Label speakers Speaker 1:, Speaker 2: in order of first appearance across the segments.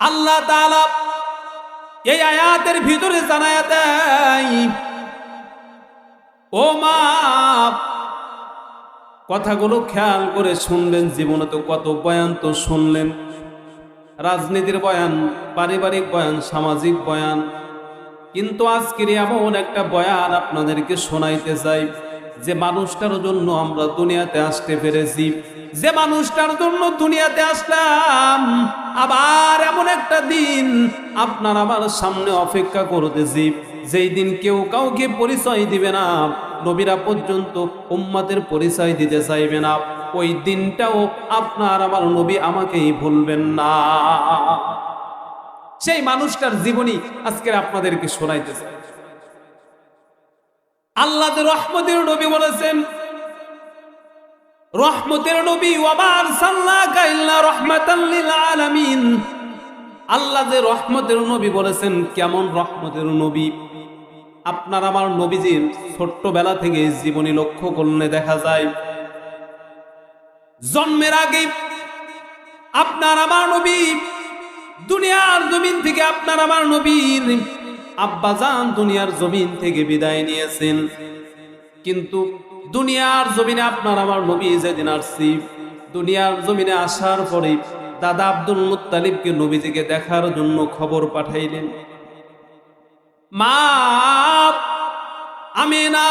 Speaker 1: আল্লাহ এই আয়াতের ভিতরে জানায় দেয়, ও মা, কথাগুলো খেয়াল করে শুনলেন জীবনে তো কত বয়ান তো শুনলেন। রাজনীতির বয়ান, পারিবারিক বয়ান, সামাজিক বয়ান। কিন্তু আজকের এমন একটা বয়ান আপনাদেরকে শোনাইতে চাই। যে মানুষটার জন্য আমরা দুনিয়াতে আসতে পেরেছি। যে মানুষটার জন্য দুনিয়াতে আসলাম, আবার এমন একটা দিন আপনার আমার সামনে অপেক্ষা করতেছি। যেই দিন কেউ কাউকে পরিচয় দিবে না, নবীরা পর্যন্ত উম্মাদের পরিচয় দিতে চাইবে না। ওই দিনটাও আপনার আমার নবী আমাকেই ভুলবেন না। সেই মানুষটার জীবনী আজকে আপনাদেরকে শোনাইতেছে আল্লাহ রহমতের নবী বলেছেন, রহমতের নবী ওয়াবার সাল্লাকা ইল্লা রাহমাতাল লিল আলামিন। আল্লাহ যে রহমতের নবী বলেছেন, কেমন রহমতের নবী? আপনার আমার নবীজির ছোট্টবেলা থেকে জীবনী লক্ষ্য করলে দেখা যায় জন্মের আগে আপনার আমার নবী, দুনিয়ার জমিন থেকে আপনার আমার নবীর আব্বাজান দুনিয়ার জমিন থেকে বিদায় নিয়েছেন। কিন্তু দুনিয়ার জমিনে আপনার আমার নবী যেদিন আসছি, দুনিয়ার জমিনে আসার পরে দাদা আব্দুল মুত্তালিবকে নবীজিকে দেখার জন্য খবর পাঠাইলেন। মা আমি না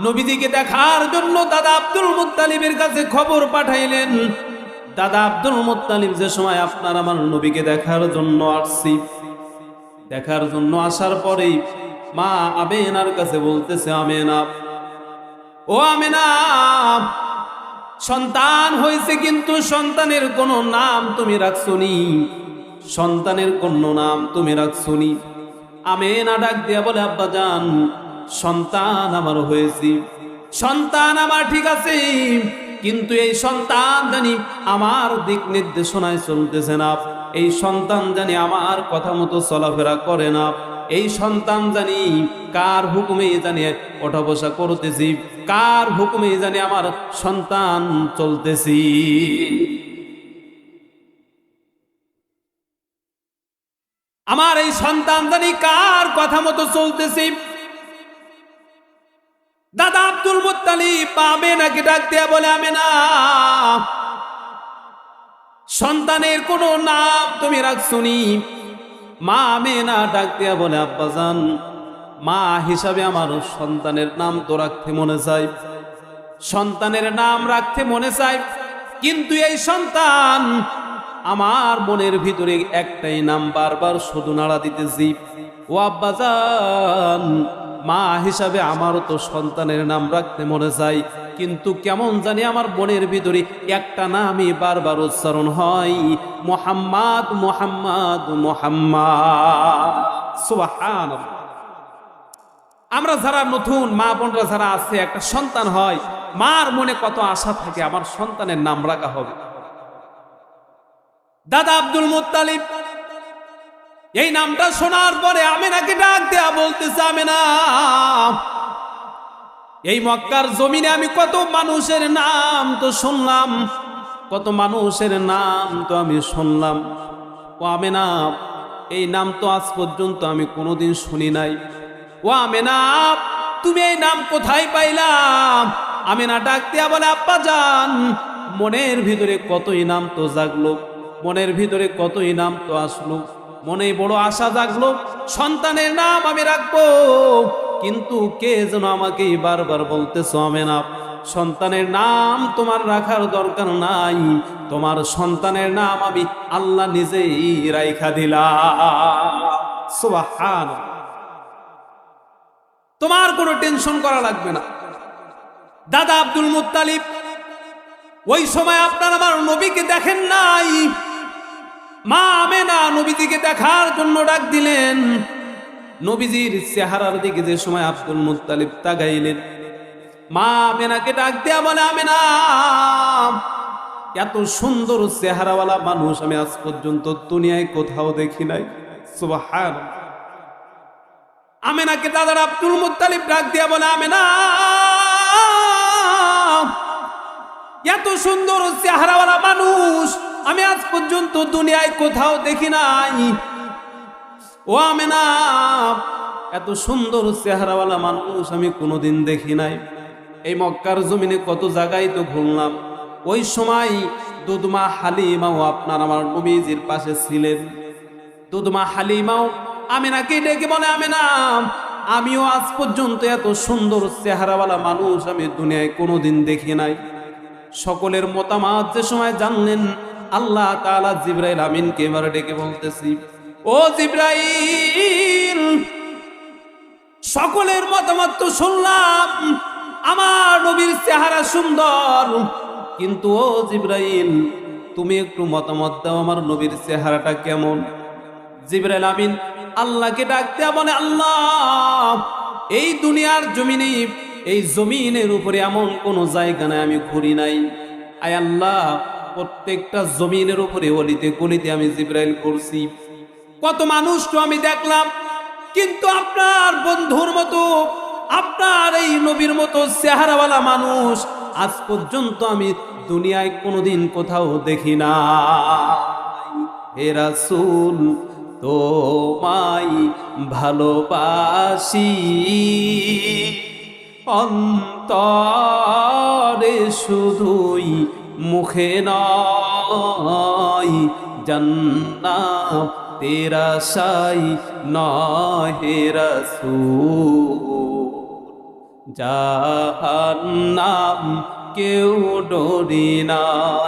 Speaker 1: নবীজিকে দেখার জন্য দাদা আব্দুল মুত্তালিবের কাছে খবর পাঠাইলেন। দাদা আব্দুল মুত্তালিব যে সময় আপনার আমার নবীকে দেখার জন্য আসছি। দেখার জন্য আসার পরেই মা আমেনার কাছে বলতেছে, আমেনা, ও আমেনা, সন্তান হয়েছে কিন্তু সন্তানের কোনো নাম তুমি রাখছো রাখছনি। সন্তানের কোনো নাম তুমি রাখছো রাখছনি। আমেনা ডাক দিয়া বলে, আব্বা যান সন্তান আমার হয়েছে। সন্তান আমার ঠিক আছে, কিন্তু এই সন্তান জানি আমার দিক নির্দেশনায় চলতেছে না। এই সন্তান জানি আমার কথা মতো চলাফেরা করে না। এই সন্তান জানি কার হুকুমে জানি ওঠা বসা করতেছি। কার হুকুমে জানি আমার সন্তান চলতেছি। আমার এই সন্তান জানি কার কথা মতো চলতেছি? দাদা আব্দুল মুত্তালিব পাবে নাকি ডাক দেয়া বলে আমি না সন্তানের কোনো নাম তুমি রাখছনি। মা আমি না ডাক দেয়া বলে, আব্বাজান, মা হিসাবে আমার সন্তানের নাম তো রাখতে মনে চাই সন্তানের নাম রাখতে মনে চাই কিন্তু এই সন্তান আমার মনের ভিতরে একটাই নাম বারবার শুধু নাড়া দিতেছি। ও আব্বাজান মা হিসাবে আমারও তো সন্তানের নাম রাখতে মনে চাই। কিন্তু কেমন জানি আমার বোনের ভিতরে একটা নামই বারবার উচ্চারণ হয়, মোহাম্মদ মোহাম্মদ মোহাম্মদ। আমরা যারা নতুন, মা বোনরা যারা আছে, একটা সন্তান হয়, মার মনে কত আশা থাকে, আমার সন্তানের নাম রাখা হবে। দাদা আব্দুল মুত্তালিব এই নামটা শোনার পরে আমি নাকি ডাক দেয়া বলতেছে আমি না এই মক্কার জমিনে আমি কত মানুষের নাম তো শুনলাম, কত মানুষের নাম তো আমি শুনলাম। ও আমি না এই নাম তো আজ পর্যন্ত আমি কোনোদিন শুনি নাই। ও আমি না তুমি এই নাম কোথায় পাইলাম আমি না ডাক দেয়া বলে, আব্বা যান মনের ভিতরে কতই নাম তো জাগলো, মনের ভিতরে কতই নাম তো আসলো। মনে বড় আশা জাগলো, সন্তানের নাম আমি রাখব। কিন্তু কে যেন আমাকে বারবার বলতেছ আমি না সন্তানের নাম তোমার রাখার দরকার নাই। তোমার সন্তানের নাম আমি আল্লাহ নিজেই রাইখা দিলাম। তোমার কোনো টেনশন করা লাগবে না। দাদা আব্দুল মুত্তালিব, ওই সময় আপনার আমার নবীকে দেখেন নাই। মা আমেনা নবীজিকে দেখার জন্য ডাক দিলেন। নবীজির চেহারার দিকে যে সময় আব্দুল মুত্তালিব তাগাইলেন মা আমেনাকে ডাক দেয়া বলে, আমেনা, এত সুন্দর চেহারাওয়ালা মানুষ আমি আজ পর্যন্ত দুনিয়ায় কোথাও দেখি নাই। সুবাহান আমেনাকে দাদার আব্দুল মুত্তালিব ডাক দিয়া বলে, আমেনা, এত সুন্দর চেহারাওয়ালা মানুষ পর্যন্ত দুনিয়ায় কোথাও দেখি নাই। ও আমেনা, এত সুন্দর চেহারাওয়ালা মানুষ আমি কোনোদিন দেখি নাই। এই মক্কার জমিনে কত জায়গায় তো ঘুরলাম। ওই সময় দুদমা হালিমাও আপনার আমার নবীজির পাশে ছিলেন। দুদমা হালিমাও আমেনাকে ডেকে বলে, আমেনা, আমিও আজ পর্যন্ত এত সুন্দর চেহারাওয়ালা মানুষ আমি দুনিয়ায় কোনোদিন দেখি নাই। সকলের মতামত যে সময় জানলেন আল্লাহ তাআলা জিব্রাইল আমিনকে এবার ডেকে বলতেছি, ও জিব্রাইল, সকলের মতামত তো শুনলাম, আমার নবীর চেহারা সুন্দর, কিন্তু ও জিব্রাইল, তুমি একটু মতামত দাও আমার নবীর চেহারাটা কেমন? জিব্রাইল আমিন, আল্লাহকে ডাক দেয়া বলে, আল্লাহ, এই দুনিয়ার জমিনে, এই জমিনের উপরে এমন কোন জায়গা নাই, আমি ঘুরি নাই। আয় আল্লাহ প্রত্যেকটা জমিনের উপরে অলিতে গলিতে আমি জিব্রাইল করছি। কত মানুষ তো আমি দেখলাম, কিন্তু আপনার বন্ধুর মতো, আপনার এই নবীর মতো চেহারাওয়ালা মানুষ আজ পর্যন্ত আমি দুনিয়ায় কোনোদিন কোথাও দেখি না। হে রাসূল, তোমায় ভালোবাসি। অন্তরে শুধুই মুখে নয় জন্না তেরা সাই নহে রসূল। জাহান্নাম কেউ ডরি না।